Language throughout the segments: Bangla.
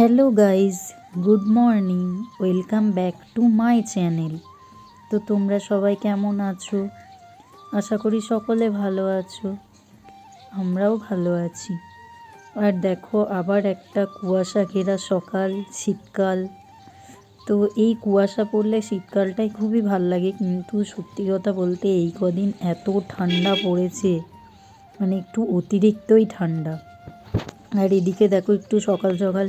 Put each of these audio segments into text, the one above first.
Hello guys good morning, welcome back to my channel. তো তোমরা সবাই কেমন আছো? আশা করি সকলে ভালো আছো, আমরাও ভালো আছি। আর দেখো, আবার একটা কুয়াশা ঘেরা সকাল, শীতকাল। তো এই কুয়াশা পড়লে শীতকালটাই খুবই ভালো লাগে, কিন্তু সত্যি কথা বলতে এই কদিন এত ঠান্ডা পড়েছে মানে একটু অতিরিক্তই ঠান্ডা। আর এদিকে দেখো, একটু সকাল সকাল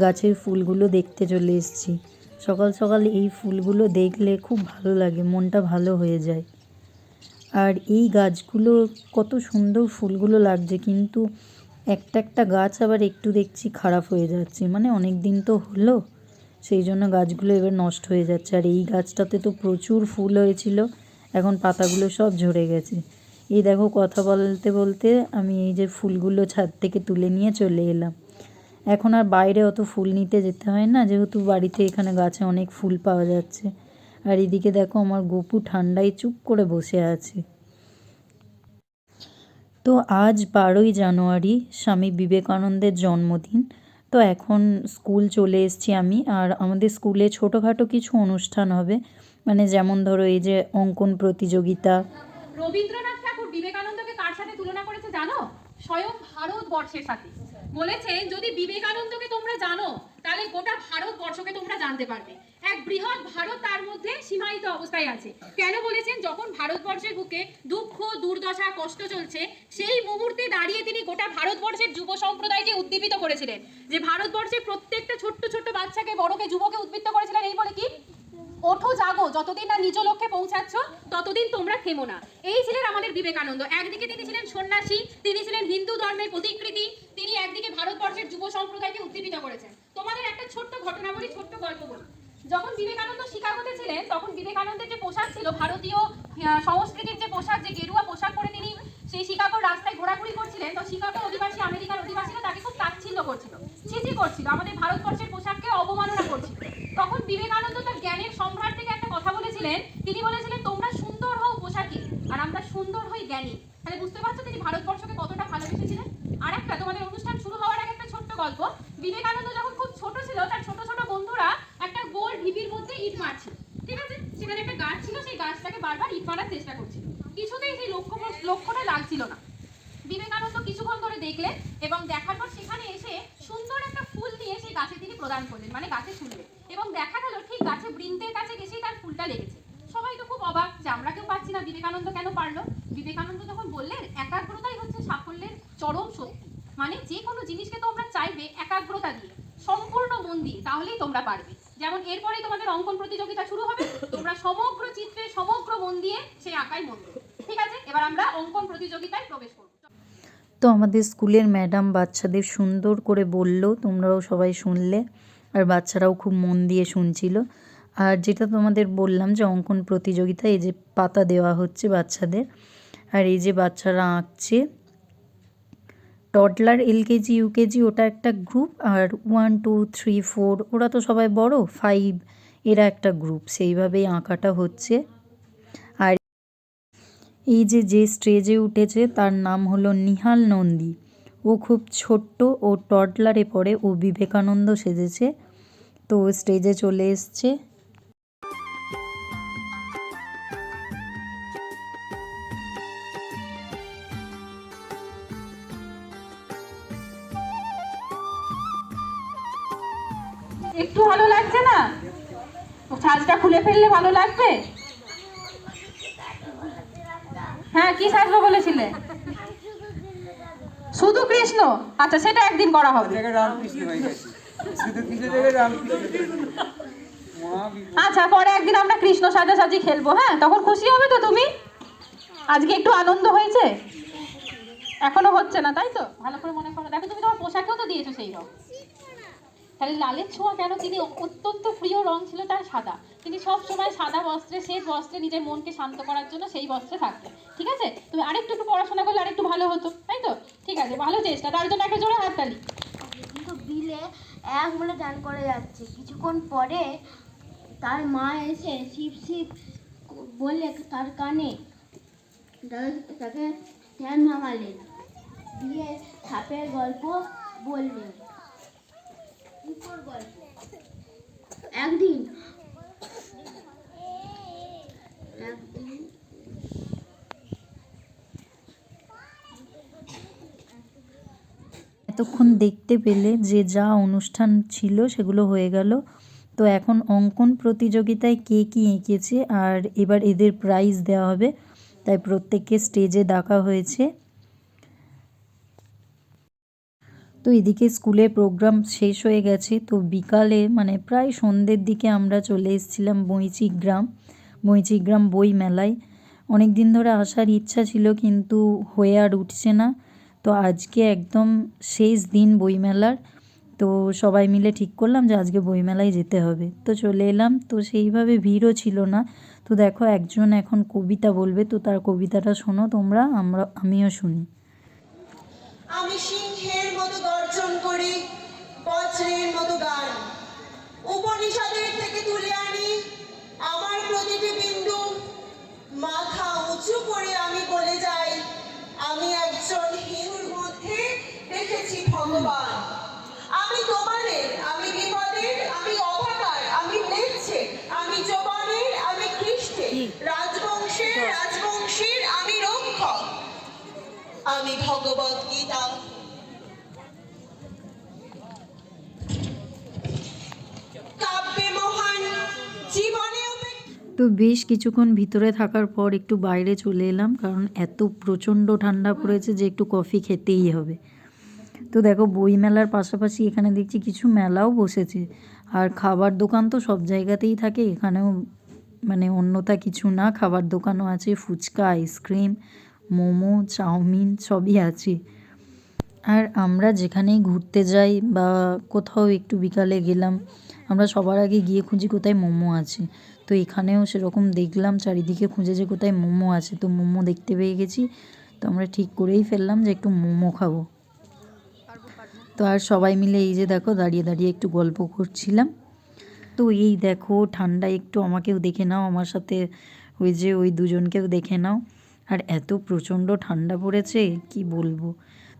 গাছের ফুলগুলো দেখতে চলে এসেছি। সকাল সকাল এই ফুলগুলো দেখলে খুব ভালো লাগে, মনটা ভালো হয়ে যায়। আর এই গাছগুলো কত সুন্দর ফুলগুলো লাগছে, কিন্তু একটা একটা গাছ আবার একটু দেখছি খারাপ হয়ে যাচ্ছে। মানে অনেক দিন তো হলো, সেই জন্য গাছগুলো এবার নষ্ট হয়ে যাচ্ছে। আর এই গাছটাতে তো প্রচুর ফুল হয়েছিল, এখন পাতাগুলো সব ঝরে গেছে। এই দেখো, কথা বলতে বলতে আমি এই যে ফুলগুলো ছাদ থেকে তুলে নিয়ে চলে এলাম। এখন আর বাইরে অত ফুল নিতে যেতে হয় না, যেহেতু বাড়িতে এখানে গাছে অনেক ফুল পাওয়া যাচ্ছে। আর এদিকে দেখো আমার গপু ঠান্ডায় চুপ করে বসে আছে। তো আজ বারোই জানুয়ারি, স্বামী বিবেকানন্দের জন্মদিন। তো এখন স্কুল চলে এসেছি আমি, আর আমাদের স্কুলে ছোটোখাটো কিছু অনুষ্ঠান হবে। মানে যেমন ধরো এই যে অঙ্কন প্রতিযোগিতা। রবীন্দ্রনাথ ঠাকুর বিবেকানন্দকে কার সাথে তুলনা করেছে জানো? স্বয়ং ভারতবর্ষের সাথে। বলেছেন যদি বিবেকানন্দকে তোমরা জানো, তাহলে গোটা ভারতবর্ষকে তোমরা জানতে পারবে। এক বৃহৎ ভারত তার মধ্যে সীমায়িত অবস্থায় আছে। কেন বলেছেন? যখন ভারতবর্ষের বুকে দুঃখ, দুর্দশা, কষ্ট চলছে, সেই মুহূর্তে দাঁড়িয়ে তিনি গোটা ভারতবর্ষের যুব সম্প্রদায়কে উদ্দীপিত করেছিলেন। যে ভারতবর্ষের প্রত্যেকটা ছোট্ট ছোট্ট বাচ্চাকে, বড়কে, যুবকে উদ্বৃত্ত করেছিলেন, এই বলে কি? ওঠো, জাগো। যতদিন না নিজ লক্ষ্যে পৌঁছাচ্ছ, ততদিন তোমরা থেমো না। এই ছিলেন আমাদের বিবেকানন্দ। একদিকে তিনি ছিলেন সন্ন্যাসী, তিনি ছিলেন হিন্দু ধর্মের প্রতিকৃতি, তিনি একদিকে ভারতবর্ষের যুব সম্প্রদায়কে উদ্দীপিত করেছেন। তোমাদের একটা ছোট্ট ঘটনা বলি, ছোট্ট গল্প বলি। যখন বিবেকানন্দ শিকাগোতে ছিলেন, তখন বিবেকানন্দের যে পোশাক ছিল, ভারতীয় সংস্কৃতির যে পোশাক, যে গেরুয়া পোশাক পরে তিনি সেই শিকাগোর রাস্তায় ঘোরাঘুরি করছিলেন, তো শিকাগো অধিবাসী, আমেরিকার অধিবাসীরা তাকে খুব তাচ্ছিল্য করছিল। ছিচি করছিল। আমাদের ভারতবর্ষের পোশাককে অবমাননা করছিল। তখন বিবেকানন্দ তার জ্ঞানের সম্রাট থেকে একটা কথা বলেছিলেন তিনি বলেছিলেন, তোমরা সুন্দর হও পোশাকে, আর আমরা সুন্দর হই জ্ঞানী। তাহলে বুঝতে পারছ তিনি ভারতবর্ষকে কতটা ভালোবেসেছিলেন? আর একটা তোমাদের অনুষ্ঠান শুরু হওয়ার আগে একটা ছোট্ট গল্প। বিবেকানন্দ যখন খুব ছোট ছিল, তার ছোট ছোট বন্ধুরা একটা গোল ঢিবির মধ্যে ইট মারছিল। ঠিক আছে? সেখানে একটা গাছ ছিল, সেই গাছটাকে বারবার ইট মারার চেষ্টা করছিল। কিছুতেই সেই লক্ষ্য লক্ষ্যটা লাগছিল না। বিবেকানন্দ কিছুক্ষণ ধরে দেখলেন এবং দেখার পর সেখানে এসে সুন্দর একটা ফুল নিয়ে সেই গাছে তিনি প্রদান করলেন মানে গাছে ছুঁড়লেন এবং দেখা গেল ঠিক গাছে বৃন্দের কাছে গেছেই তার ফুলটা লেগেছে। সবাই তো খুব অবাক যে আমরা কেউ পাচ্ছি না। বিবেকানন্দ কেন পারল? বিবেকানন্দ যখন বললেন, একাগ্রতাই হচ্ছে সাফল্যের চরম শক্তি। মানে যে কোনো জিনিসকে তোমরা চাইবে একাগ্রতা দিয়ে, সম্পূর্ণ মন দিয়ে, তাহলেই তোমরা পারবে। যেমন এরপরেই তোমাদের অঙ্কন প্রতিযোগিতা শুরু হবে, তোমরা সমগ্র চিত্রে, সমগ্র মন দিয়ে সেই আঁকায় মন ঠিক আছে? এবার আমরা অঙ্কন প্রতিযোগিতায় প্রবেশ করব। তো আমাদের স্কুলের ম্যাডাম বাচ্চাদের সুন্দর করে বলল, তোমরাও সবাই শুনলে। আর বাচ্চারাও খুব মন দিয়ে শুনছিল। আর যেটা তোমাদের বললাম যে অঙ্কন প্রতিযোগিতা এই যে পাতা দেওয়া হচ্ছে বাচ্চাদের, আর এই যে বাচ্চারা আঁকছে টডলার এলকেজি ইউকেজি ওটা একটা গ্রুপ আর ওয়ান টু থ্রি ফোর ওরা তো সবাই বড় ফাইভ এরা একটা গ্রুপ সেইভাবেই আঁকাটা হচ্ছে। আর এই যে যে স্টেজে উঠেছে, তার নাম হলো নিহাল নন্দী। ও খুব ছোট্ট, ও টডলারে পড়ে, ও বিবেকানন্দ সেজেছে। তো স্টেজে চলে এসছে। একটু ভালো লাগছে না? সাজটা খুলে ফেললে ভালো লাগবে? হ্যাঁ কি সাজবো বলেছিলে? শুধু কৃষ্ণ আচ্ছা সেটা একদিন করা হবে। আচ্ছা পরে একদিন আমরা কৃষ্ণ সাজাসাজি খেলব হ্যাঁ? তখন খুশি হবে তো তুমি? আজকে একটু আনন্দ হয়েছে? এখনও হচ্ছে না তাই তো? ভালো করে মনে করো। দেখো তুমি তোমার পোশাকেও তো দিয়েছ সেই রং তাহলে লালের ছোঁয়া কেন? তিনি অত্যন্ত প্রিয় রং ছিল তার সাদা। তিনি সব সময় সাদা বস্ত্রে, সেই বস্ত্রে নিজের মনকে শান্ত করার জন্য সেই বস্ত্রে থাকতেন। ঠিক আছে? তুমি আরেকটু একটু পড়াশোনা করলে আরেকটু ভালো হতো, তাই তো? ঠিক আছে, ভালো চেষ্টা। তার জন্য একটা জোরে হাততালি কিন্তু বিলে এক বলে দান করে যাচ্ছে। কিছুক্ষণ পরে তার মা এসে শিব শিব বলে তার কানে তাকে- ধ্যান ভাঙালেন। দিয়ে সাপের গল্প বললেন। একদিন এতক্ষণ দেখতে পেলে যে যা অনুষ্ঠান ছিল সেগুলো হয়ে গেল। তো এখন অঙ্কন প্রতিযোগিতায় কে কী এঁকেছে আর এবার এদের প্রাইজ দেওয়া হবে। তাই প্রত্যেককে স্টেজে ডাকা হয়েছে। তো এদিকে স্কুলে প্রোগ্রাম শেষ হয়ে গেছে। তো বিকালে মানে প্রায় সন্ধ্যের দিকে আমরা চলে এসেছিলাম বইচি গ্রাম বইচি গ্রাম বই মেলায়। অনেক দিন ধরে আসার ইচ্ছা ছিল, কিন্তু হয়ে আর উঠছে না। তো আজকে একদম শেষ দিন বইমেলার তো সবাই মিলে ঠিক করলাম যে আজকে বইমেলায় যেতে হবে। তো চলে এলাম, তো সেইভাবে ভিড়ও ছিল না। তো দেখো একজন এখন কবিতা বলবে, তো তার কবিতাটা শোনো তোমরা, আমরা, আমিও শুনি। আমি তো বেশ কিছুক্ষণ ভিতরে থাকার পর একটু বাইরে চলে এলাম, কারণ এত প্রচণ্ড ঠান্ডা পড়েছে যে একটু কফি খেতেই হবে। তো দেখো, বই মেলার পাশাপাশি এখানে দেখছি কিছু মেলাও বসেছে। আর খাবার দোকান তো সব জায়গাতেই থাকে, এখানেও মানে অন্যতা কিছু না। খাবার দোকানও আছে, ফুচকা, আইসক্রিম, মোমো, চাউমিন সবই আছে। আর আমরা যেখানেই ঘুরতে যাই বা কোথাও একটু বিকালে গেলাম, আমরা সবার আগে গিয়ে খুঁজি কোথায় মোমো আছে। তো এখানেও সেরকম দেখলাম, চারিদিকে খুঁজে যে কোথায় মোমো আছে। তো মোমো দেখতে পেয়ে গেছি। তো আমরা ঠিক করেই ফেললাম যে একটু মোমো খাব। তো আর সবাই মিলে এই যে দেখো, দাঁড়িয়ে দাঁড়িয়ে একটু গল্প করছিলাম। তো এই দেখো, ঠান্ডা একটু আমাকেও দেখে নাও, আমার সাথে ওই যে ওই দুজনকেও দেখে নাও। আর এত প্রচণ্ড ঠান্ডা পড়েছে, কি বলব?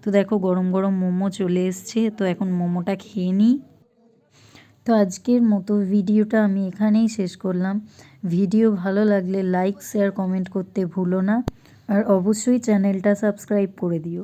তো দেখো, গরম গরম মোমো চলে এসছে। তো এখন মোমোটা খেয়ে নিই। তো আজকের মতো ভিডিওটা আমি এখানেই শেষ করলাম। ভিডিও ভালো লাগলে লাইক শেয়ার কমেন্ট করতে ভুলো না। আর অবশ্যই চ্যানেলটা সাবস্ক্রাইব করে দিও।